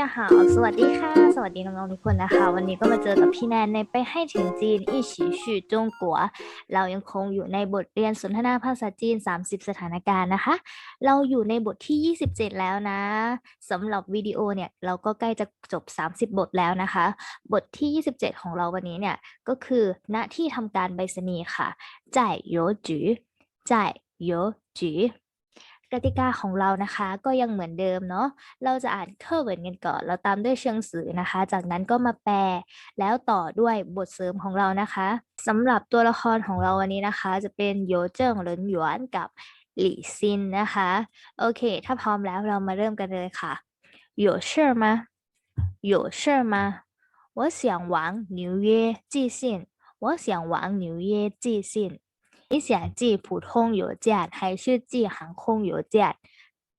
家好สวัสดีค่ะ สวัสดีน้องๆทุกคนนะคะ วันนี้ก็มาเจอกับพี่แนนในไปให้ถึงจีนอีฉีชื่อจงกัว เรายังคงอยู่ในบทเรียนสนทนาภาษาจีน 30 สถานการณ์นะคะ เราอยู่ในบทที่ 27 แล้วนะสำหรับวิดีโอเนี่ยเราก็ใกล้จะจบ 30 บทแล้วนะคะ บทที่ 27 ของเราวันนี้เนี่ยก็คือณที่ทำการไปรษณีย์ค่ะจ่ายโยจือจ่ายโยจือ กติกาของเรานะคะก็ยังเหมือนเดิมเนาะ เราจะอ่านเครื่องเหมือนกันก่อน เราตามด้วยเชิงสื่อนะคะ จากนั้นก็มาแปล แล้วต่อด้วยบทเสริมของเรานะคะสำหรับตัวละครของเราวันนี้นะคะ จะเป็นโยเจิ้งเหรินหยวนกับหลี่ซินนะคะ โอเค ถ้าพร้อมแล้วเรามาเริ่มกันเลยค่ะ有事吗有事吗我想往纽约寄信我想往纽约寄信 你想寄普通邮件还是寄航空邮件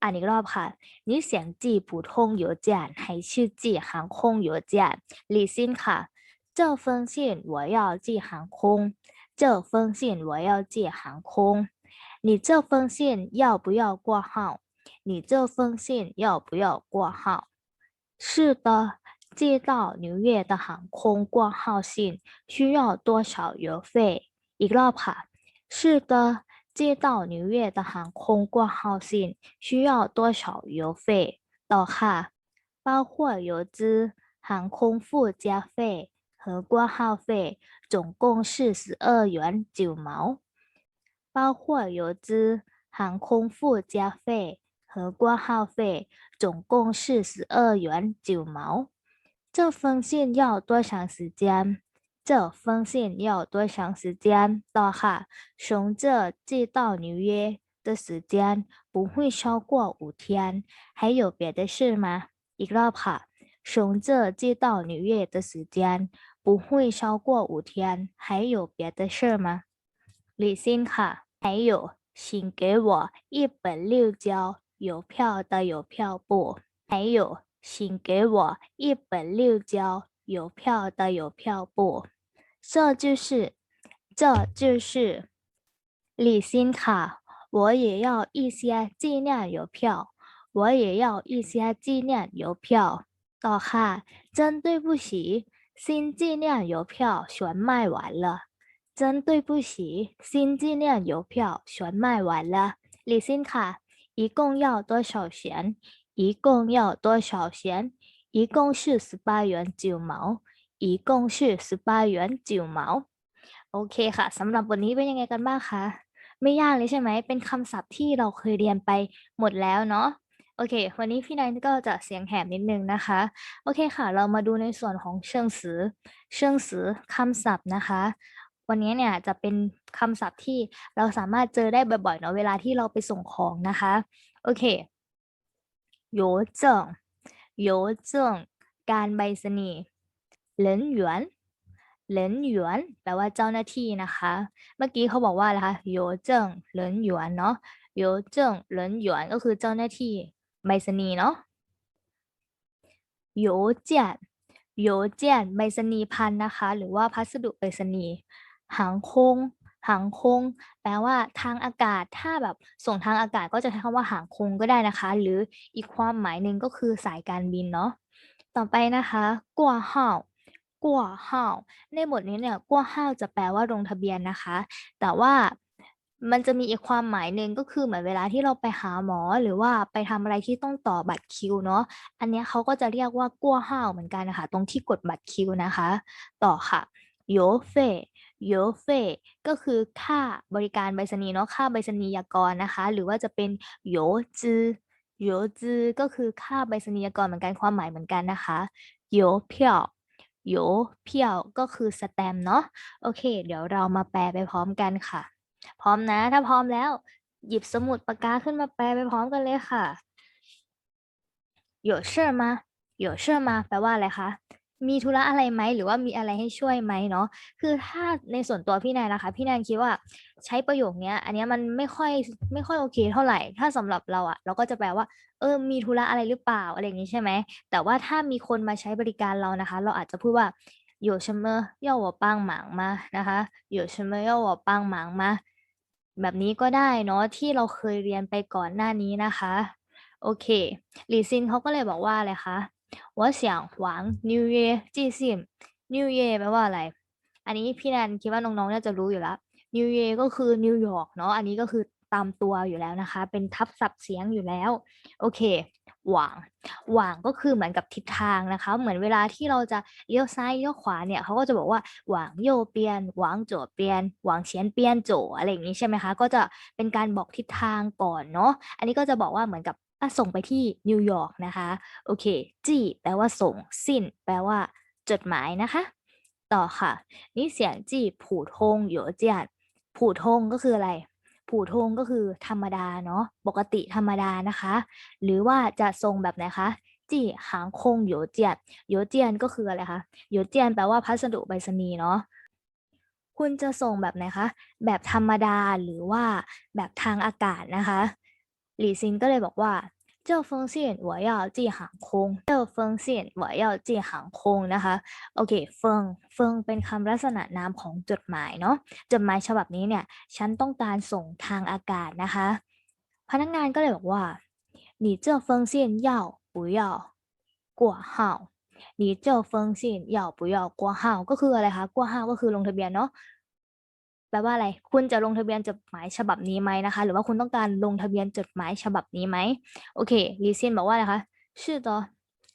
อ่านอีกรอบค่ะ 你想寄普通邮件还是寄航空邮件？李欣ค่ะ 这封信我要寄航空，这封信我要寄航空。你这封信要不要挂号？你这封信要不要挂号？是的，寄到纽约的航空挂号信需要多少邮费？อีกรอบค่ะ。 是的，接到纽约的航空挂号信需要多少邮费？到哈，包括邮资、航空附加费和挂号费，总共是十二元九毛。包括邮资、航空附加费和挂号费，总共是十二元九毛。这封信要多长时间？这封信要多长时间到哈？从这寄到纽约的时间不会超过五天。还有别的事吗？一个哈，从这寄到纽约的时间不会超过五天。还有别的事吗？旅行卡还有，请给我一本六角邮票的邮票簿。还有，请给我一本六角有票的有票不？这就是，这就是旅行卡。我也要一些纪念邮票，我也要一些纪念邮票。大汉，真对不起，新纪念邮票全卖完了。真对不起，新纪念邮票全卖完了。旅行卡一共要多少钱？一共要多少钱？一共是十八元九毛。一共是十八元九毛。โอเคค่ะสำหรับบทนี้เป็นยังไงกันบ้างคะไม่ยากเลยใช่ไหมเป็นคำศัพท์ที่เราเคยเรียนไปหมดแล้วเนาะโอเค วันนี้พี่นายก็จะเสียงแหบนิดนึงนะคะ โอเคค่ะ เรามาดูในส่วนของเชิงสือเชิงสือคำศัพท์นะคะ วันนี้เนี่ยจะเป็นคำศัพท์ที่เราสามารถเจอได้บ่อยๆเนาะเวลาที่เราไปส่งของนะคะ โอเค邮政 โยเซ่งการใบสนีเหลินหยวนเหลินหยวนแปลว่าเจ้าหน้าที่นะคะ เมื่อกี้เขาบอกว่านะคะโยเจิงเหลินหยวนเนาะโยเจิงเหลินหยวนก็คือเจ้าหน้าที่ใบสนีเนาะโยเจียนโยเจียนใบสนีพันนะคะ หรือว่าพัสดุใบสนีหางคง หางคง แปลว่าทางอากาศ ถ้าแบบส่งทางอากาศก็จะใช้คำว่าหางคงก็ได้นะคะ หรืออีกความหมายหนึ่งก็คือสายการบินเนาะ ต่อไปนะคะกัวห่าวกัวห่าวในบทนี้เนี่ยกัวห่าวจะแปลว่าลงทะเบียนนะคะ แต่ว่ามันจะมีอีกความหมายหนึ่งก็คือเหมือนเวลาที่เราไปหาหมอหรือว่าไปทำอะไรที่ต้องต่อบัตรคิวเนาะ อันนี้เขาก็จะเรียกว่ากัวห่าวเหมือนกันนะคะ ตรงที่กดบัตรคิวนะคะ ต่อค่ะโยเฟ โยเฟก็คือค่าบริการไปรษณีย์เนาะค่าไปรษณียกรนะคะ หรือว่าจะเป็นโยจื้อโยจื้อก็คือค่าไปรษณียกรเหมือนกันความหมายเหมือนกันนะคะโยเพียวโยเพียวก็คือสแตมเนาะโอเค เดี๋ยวเรามาแปลไปพร้อมกันค่ะ พร้อมนะ ถ้าพร้อมแล้ว หยิบสมุดปากกาขึ้นมาแปลไปพร้อมกันเลยค่ะโยเชื่อมาโยเชื่อมาแปลว่าอะไรคะ มีธุระอะไรไหมหรือว่ามีอะไรให้ช่วยไหมเนาะ คือถ้าในส่วนตัวพี่แนนนะคะ พี่แนนคิดว่าใช้ประโยคเนี้ย อันเนี้ยมันไม่ค่อยไม่ค่อยโอเคเท่าไหร่ ถ้าสำหรับเราอะเราก็จะแปลว่า เออ มีธุระอะไรหรือเปล่าอะไรอย่างนี้ใช่ไหม แต่ว่าถ้ามีคนมาใช้บริการเรานะคะ เราอาจจะพูดว่า有什么要我帮忙吗นะคะ有什么要我帮忙吗แบบนี้ก็ได้เนาะที่เราเคยเรียนไปก่อนหน้านี้นะคะ โอเคหลีซินเขาก็เลยบอกว่าอะไรคะ ว่าเสียงหวัง New Year จีซิม New Year แปลว่าอะไร อันนี้พี่นันคิดว่าน้องๆน่าจะรู้อยู่แล้ว New Year ก็คือนิวยอร์กเนาะ อันนี้ก็คือตามตัวอยู่แล้วนะคะ เป็นทับศัพท์เสียงอยู่แล้ว โอเค หวังหวังก็คือเหมือนกับทิศทางนะคะ เหมือนเวลาที่เราจะเลี้ยวซ้ายเลี้ยวขวาเนี่ยเขาก็จะบอกว่าหวังโยเปียน หวังโจเปียน หวังเฉียนเปียนโจอะไรอย่างนี้ใช่ไหมคะ ก็จะเป็นการบอกทิศทางก่อนเนาะ อันนี้ก็จะบอกว่าเหมือนกับ อะส่งไปที่นิวยอร์กนะคะ โอเค จีแปลว่าส่ง สิ้น แปลว่า จดหมายนะคะ ต่อค่ะ นี่เสียงจีผู่ทงหยเจียนผู่ทงก็คืออะไร ผู่ทงก็คือธรรมดาเนาะ ปกติธรรมดานะคะ หรือว่าจะทรงแบบไหนคะ จีหางคงหยเจียนหยเจียนก็คืออะไรคะหยเจียนแปลว่าพัสดุไปรษณีย์เนาะคุณจะส่งแบบไหนคะ แบบธรรมดาหรือว่าแบบทางอากาศนะคะ หลี่ซินก็เลยบอกว่า这封信我要寄航空这封信我要寄航空นะคะ โอเค เฟิง เฟิงเป็นคำลักษณะนามของจดหมายเนาะ จดหมายฉบับนี้เนี่ย ฉันต้องการส่งทางอากาศนะคะ พนักงานก็เลยบอกว่า你这封信要不要挂号你这封信要不要挂号ก็คืออะไรคะ挂号ก็คือลงทะเบียนเนาะ แปลว่าอะไร คุณจะลงทะเบียนจดหมายฉบับนี้ไหมนะคะ หรือว่าคุณต้องการลงทะเบียนจดหมายฉบับนี้ไหม โอเคลีเซียนบอกว่าอะไรคะ是的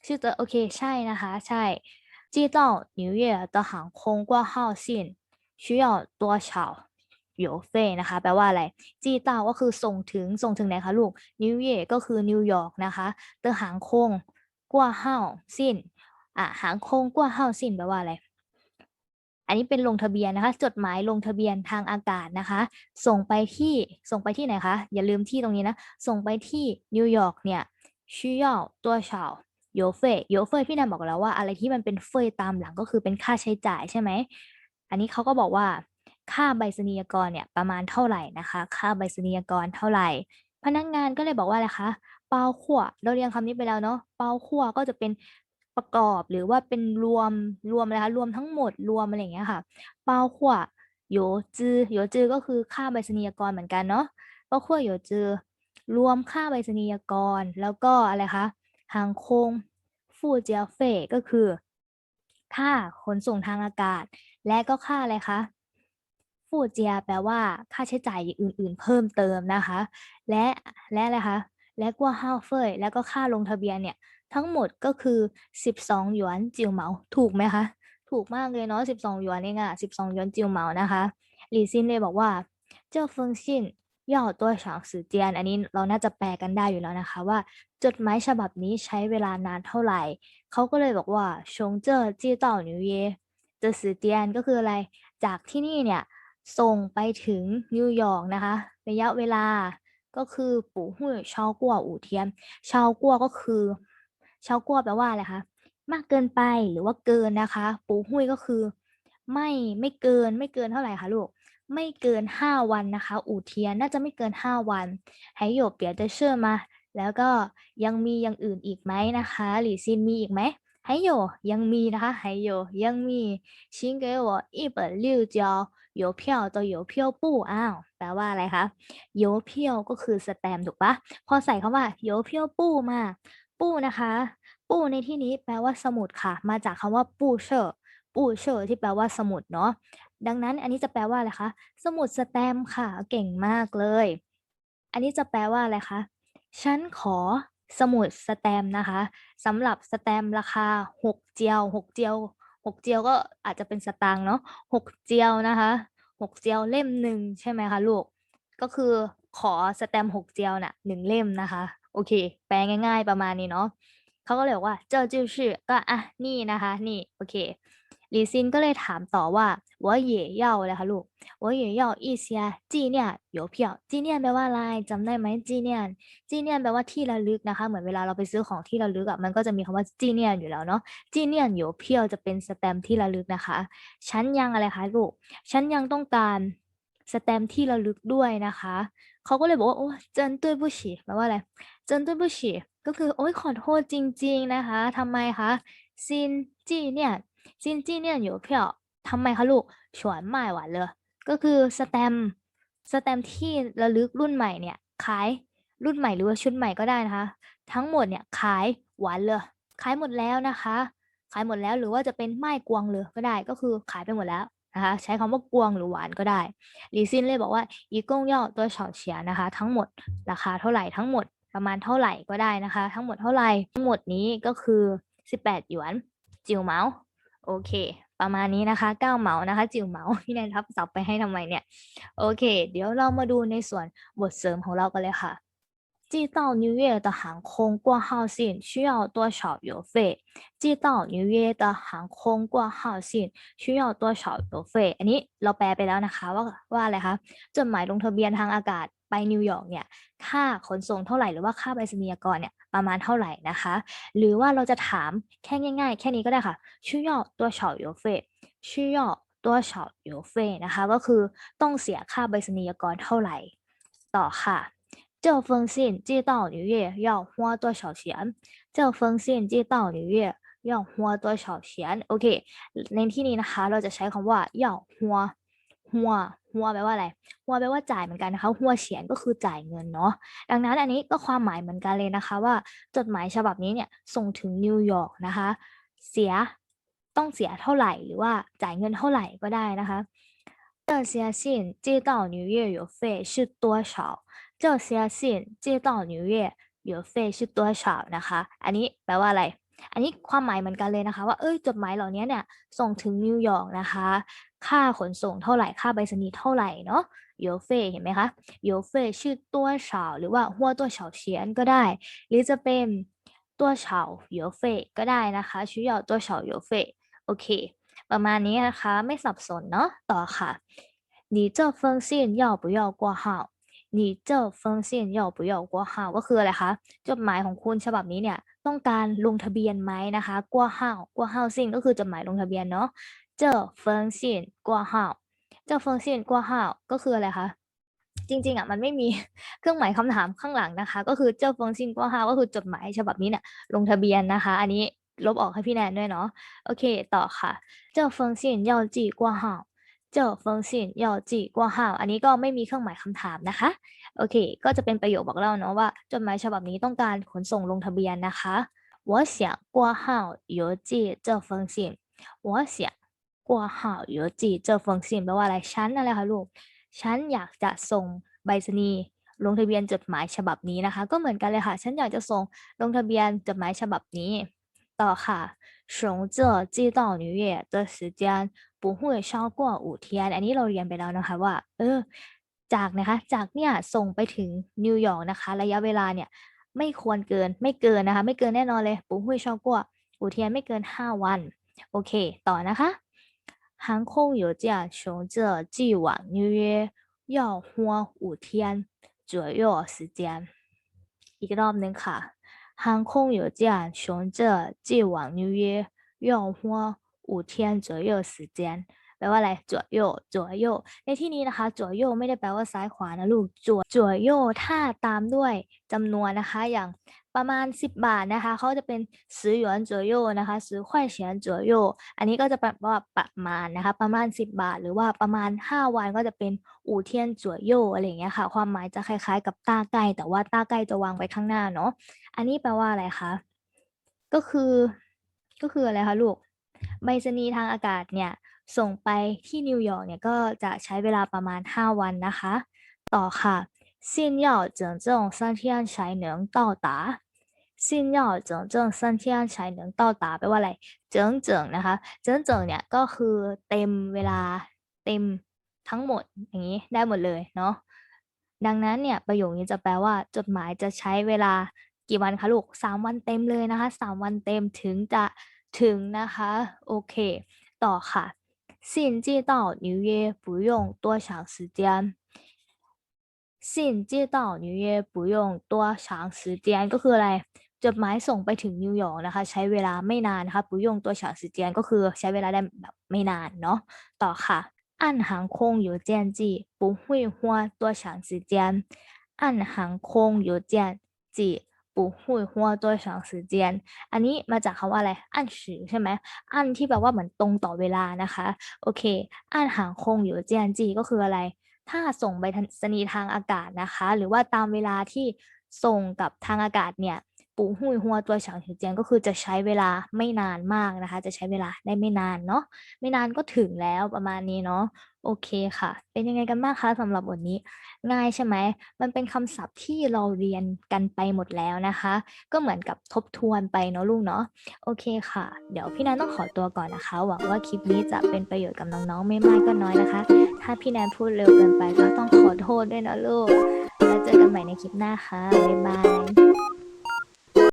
是的โอเค ใช่นะคะ ใช่寄到纽约的航空挂号信需要多少邮费นะคะ แปลว่าอะไรจีเต้าก็คือส่งถึง ส่งถึงไหนคะลูก นิวยอร์กก็คือนิวยอร์กนะคะเตอหางคงกว่าห้าสิ้น อ่ะหางคงกว่าห้าสิ้นแปลว่าอะไร อันนี้เป็นลงทะเบียนนะคะ จดหมายลงทะเบียนทางอากาศนะคะ ส่งไปที่ส่งไปที่ไหนคะ อย่าลืมที่ตรงนี้นะ ส่งไปที่นิวยอร์กเนี่ยชื่อย่อตัวเฉาโยเฟยโยเฟยพี่นันบอกแล้วว่าอะไรที่มันเป็นเฟยตามหลังก็คือเป็นค่าใช้จ่ายใช่ไหม อันนี้เขาก็บอกว่าค่าใบสนียกรเนี่ยประมาณเท่าไหร่นะคะ ค่าใบสนียกรเท่าไหร่ พนักงงานก็เลยบอกว่าอะไรคะ เปาขั่วเราเรียนคำนี้ไปแล้วเนาะ เปาขั่วก็จะเป็น ประกอบหรือว่าเป็นรวมรวมอะไรคะรวมทั้งหมดรวมอะไรอย่างเงี้ยค่ะเปาขั่วโยจือโยจือก็คือค่าใบสนียกรเหมือนกันเนาะเปาขั่วโยจือรวมค่าใบสนียกร แล้วก็อะไรคะหางคงฟูเจียเฟก็คือ ค่าขนส่งทางอากาศ และก็ค่าอะไรคะฟูเจียแปลว่าค่าใช้จ่ายอื่น ๆ เพิ่มเติมนะคะ และและอะไรคะ และกัวห้าวเฟยแล้วก็ค่าลงทะเบียนเนี่ย ทั้งหมดก็คือ 12 หยวนจิวเหมา ถูกไหมคะ ถูกมากเลยเนาะ 12 หยวนเองอะ12 หยวนจิวเหมานะคะหลี่ซินเลยบอกว่า เจ้าเฟิงซินย่อตัวฉางสือเจียน อันนี้เราน่าจะแปลกันได้อยู่แล้วนะคะ ว่าจดหมายฉบับนี้ใช้เวลานานเท่าไหร่ เขาก็เลยบอกว่าชงเจอจี้เต่านิวเยเจอสือเจียนก็คืออะไร จากที่นี่เนี่ยส่งไปถึงนิวยอร์กนะคะ ระยะเวลา ก็คือปู่หุ่ยชาวกัวอู่เทียนชาวกัวก็คือชาวกัวแปลว่าอะไรคะมากเกินไปหรือว่าเกินนะคะ ปู่หุ่ยก็คือ ไม่ไม่เกินไม่เกินเท่าไหร่คะลูกไม่เกินห้าวันนะคะ อู่เทียนน่าจะไม่เกินห้าวันไฮโยเปียจะเชื่อมา แล้วก็ยังมีอย่างอื่นอีกไหมนะคะหรือซินมีอีกไหม 还有ยังมีนะคะ还有ยังมี请给我一本六胶邮票的邮票簿อ้าวแปลว่าอะไรคะ邮票ก็คือสแตมป์ถูกปะพอใส่คำว่า邮票簿มา ปู้นะคะ ปู้ในที่นี้แปลว่าสมุดค่ะ มาจากคำว่าปู้เชอร์ปู้เชอร์ที่แปลว่าสมุดเนาะ ดังนั้นอันนี้จะแปลว่าอะไรคะ สมุดสแตมป์ค่ะ เก่งมากเลย อันนี้จะแปลว่าอะไรคะ ฉันขอ สมุดสแตมนะคะสำหรับสแตมราคาหกเจียวหกเจียวหกเจียวก็อาจจะเป็นสตางค์เนาะหกเจียวนะคะหกเจียวเล่มหนึ่งใช่ไหมคะลูก ก็คือขอสแตมป์หกเจียวน่ะหนึ่งเล่มนะคะ โอเค แปลง่าย ๆ ประมาณนี้เนาะเขาก็เลยบอกว่าเจ้าจื่อชื่อก็อะนี่นะคะ นี่ โอเค ลีซินก็เลยถามต่อว่าว่าเย่เย่อะไรคะลูกว่าเหย่เย่าอีเซียจีเนี่ยโยเพียวจีเนี่ยแปลว่าอะไรจำได้ไหมจีเนี่ยจีเนี่ยแปลว่าที่ระลึกนะคะ เหมือนเวลาเราไปซื้อของที่ระลึกอะ่ะมันก็จะมีคำว่าจีเนี่ยอยู่แล้วเนาะจีเนี่ยโยเพียวจะเป็นสแตมที่ระลึกนะคะฉันยังอะไรคะลูกฉันยังต้องการสแตมที่ระลึกด้วยนะคะเขาก็เลยบอกว่าโอ้เจนด้วยบุชีแปลว่าอะไรเจนด้วยบุชีก็คือโอ้ยขอโทษจริง ๆนะคะ ทำไมคะซินจีเนี่ย ซินจีเนี่ย邮票ทำไมคะลูกฉวนใหม่หวานเลยก็คือสแตมสแตมที่ระลึกรุ่นใหม่เนี่ยขายรุ่นใหม่หรือว่าชุดใหม่ก็ได้นะคะ ทั้งหมดเนี่ยขายหวานเลยขายหมดแล้วนะคะ ขายหมดแล้วหรือว่าจะเป็นไม่กวงเลยก็ได้ก็คือขายไปหมดแล้วนะคะใช้คำว่ากวงหรือหวานก็ได้ลีซินเลยบอกว่าอีกงย่อตัวเฉาเฉียนะคะ ทั้งหมดราคาเท่าไหร่ทั้งหมดประมาณเท่าไหร่ก็ได้นะคะ ทั้งหมดเท่าไหร่ทั้งหมดนี้ก็คือ 18 หยวนจิวเมา โอเค ประมาณนี้นะคะ9เหมานะคะ จิวเหมาพี่แนนทับศัพท์ไปให้ทำไมเนี่ย โอเค เดี๋ยวเรามาดูในส่วนบทเสริมของเรากันเลยค่ะ寄到纽约的航空挂号信需要多少邮费？寄到纽约的航空挂号信需要多少邮费อันนี้เราแปลไปแล้วนะคะว่าว่าอะไรคะจดหมายลงทะเบียนทางอากาศ ไปนิวยอร์กเนี่ยค่าขนส่งเท่าไหร่หรือว่าค่าไปรษณียกรเนี่ยประมาณเท่าไหร่นะคะ หรือว่าเราจะถามแค่ง่าย ๆ แค่นี้ก็ได้ค่ะ需要多少邮费需要多少邮费นะคะก็คือต้องเสียค่าไปรษณียกรเท่าไหร่ ต่อค่ะ这封信寄到纽约要花多少钱？这封信寄到纽约要花多少钱โอเคในที่นี้นะคะ เราจะใช้คำว่า要花 หัวหัวแปลว่าอะไรหัวแปลว่าจ่ายเหมือนกันนะคะหัวเฉียนก็คือจ่ายเงินเนาะดังนั้นอันนี้ก็ความหมายเหมือนกันเลยนะคะ ว่าจดหมายฉบับนี้เนี่ยส่งถึงนิวยอร์กนะคะ เสียต้องเสียเท่าไหร่หรือว่าจ่ายเงินเท่าไหร่ก็ได้นะคะ这些信寄到纽约邮费是多少？这些信寄到纽约邮费是多少นะคะ อันนี้แปลว่าอะไร อันนี้ความหมายเหมือนกันเลยนะคะ ว่าเอ้ยจดหมายเหล่านี้เนี่ยส่งถึงนิวยอร์กนะคะ ค่าขนส่งเท่าไหร่ค่าไปรษณีย์เท่าไหร่เนาะ邮费เห็นไหมคะ邮费是多少หรือว่าหัวตัวเฉาเฉียนก็ได้ หรือจะเป็นตัวเฉา邮费ก็ได้นะคะ需要多少邮费โอเค ประมาณนี้นะคะ ไม่สับสนเนาะต่อค่ะ你这封信要不要挂号你这封信要不要挂号ก็คืออะไรคะจดหมายของคุณฉบับนี้เนี่ยต้องการลงทะเบียนไหมนะคะกว号กว号信ก็คือจดหมายลงทะเบียนเนาะ 这封信挂号这封信挂号ก็คืออะไรคะจริงๆอ่ะมันไม่มีเครื่องหมายคำถามข้างหลังนะคะ ก็คือเจ้าฟงซินกว่าฮาก็คือจดหมายฉบับนี้เนี่ยลงทะเบียนนะคะ อันนี้ลบออกให้พี่แนนด้วยเนาะโอเค ต่อค่ะเจ้าฟงซิน要寄挂号这封信要寄挂号อันนี้ก็ไม่มีเครื่องหมายคำถามนะคะ โอเค ก็จะเป็นประโยคบอกเล่าเนาะว่าจดหมายฉบับนี้ต้องการขนส่งลงทะเบียนนะคะ我想挂号邮寄这封信我想 กัวห่าวยูจีเจอเฟิงเสียงแปลว่าอะไรฉันอะไรคะลูกฉันอยากจะส่งใบสนีลงทะเบียนจดหมายฉบับนี้นะคะ ก็เหมือนกันเลยค่ะ ฉันอยากจะส่งลงทะเบียนจดหมายฉบับนี้ ต่อค่ะชงเจอจีต่อนิเย่เจอสิเจียนปูหุ่ยชอบกัวอู่เทียน อันนี้เราเรียนไปแล้วนะคะว่า เออ จากนะคะ จากเนี่ยส่งไปถึงนิวยอร์กนะคะ ระยะเวลาเนี่ย ไม่ควรเกิน ไม่เกินนะคะ ไม่เกินแน่นอนเลย ปูหุ่ยชอบกัวอู่เทียนไม่เกิน 5 วัน โอเค ต่อนะคะ 航空邮件从这寄往纽约要花五天左右时间อีกรอบหนึ่งค่ะ航空邮件从这寄往纽约要花五天左右时间 แปลว่าอะไรจั่วโยจั่วโยในที่นี้นะคะ จั่วโยไม่ได้แปลว่าซ้ายขวานะลูกจั่วจั่วโยถ้าตามด้วยจำนวนนะคะ อย่างประมาณ 10 บาทนะคะเขาจะเป็นซื้อหยวนจั่วโยนะคะซื้อไข่เฉียนจั่วโยอันนี้ก็จะแปลว่าประมาณนะคะ ประมาณ 10 บาท หรือว่าประมาณ 5 วันก็จะเป็นอู่เทียนจั่วโยอะไรเงี้ยค่ะ ความหมายจะคล้ายๆ กับต้าไก่แต่ว่าต้าไก่จะวางไว้ข้างหน้าเนาะอันนี้แปลว่าอะไรคะก็คือก็คืออะไรคะลูกใบสนีทางอากาศเนี่ย ส่งไปที่นิวยอร์กเนี่ยก็จะใช้เวลาประมาณ 5 วันนะคะ ต่อค่ะ信要整整三天才能到达信要整整三天才能到达แปลว่าอะไรเจิงเจิงนะคะเจิงเจิงเนี่ยก็คือเต็มเวลาเต็มทั้งหมดอย่างนี้ได้หมดเลยเนาะดังนั้นเนี่ยประโยคนี้จะแปลว่าจดหมายจะใช้เวลากี่วันคะลูกสามวันเต็มเลยนะคะสามวันเต็มถึงจะถึงนะคะโอเค ต่อค่ะ 信寄到纽约不用多长时间信寄到纽约不用多长时间ก็คืออะไรจดหมายส่งไปถึงนิวยอร์กนะคะ ใช้เวลาไม่นานนะคะ不用多长时间ก็คือใช้เวลาได้แบบไม่นานเนาะต่อค่ะ按航空邮件寄不会花多长时间按航空邮件寄 不会花多长时间อันนี้มาจากคำว่าอะไรอันสือใช่ไหมอันที่แปลว่าเหมือนตรงต่อเวลานะคะ โอเคอันหางคงอยู่เจียนจีก็คืออะไร ถ้าส่งไปสนีทางอากาศนะคะ หรือว่าตามเวลาที่ส่งกับทางอากาศเนี่ย ปูหุยหัวตัวฉางเฉียงเจียงก็คือจะใช้เวลาไม่นานมากนะคะ จะใช้เวลาได้ไม่นานเนาะไม่นานก็ถึงแล้วประมาณนี้เนาะโอเคค่ะ เป็นยังไงกันบ้างคะสำหรับบทนี้ ง่ายใช่ไหมมันเป็นคำศัพท์ที่เราเรียนกันไปหมดแล้วนะคะ ก็เหมือนกับทบทวนไปเนาะลูกเนาะโอเคค่ะ เดี๋ยวพี่แนนต้องขอตัวก่อนนะคะ หวังว่าคลิปนี้จะเป็นประโยชน์กับน้องๆไม่มากก็น้อยนะคะ ถ้าพี่แนนพูดเร็วเกินไปก็ต้องขอโทษด้วยนะลูกแล้วเจอกันใหม่ในคลิปหน้าค่ะบ๊ายบาย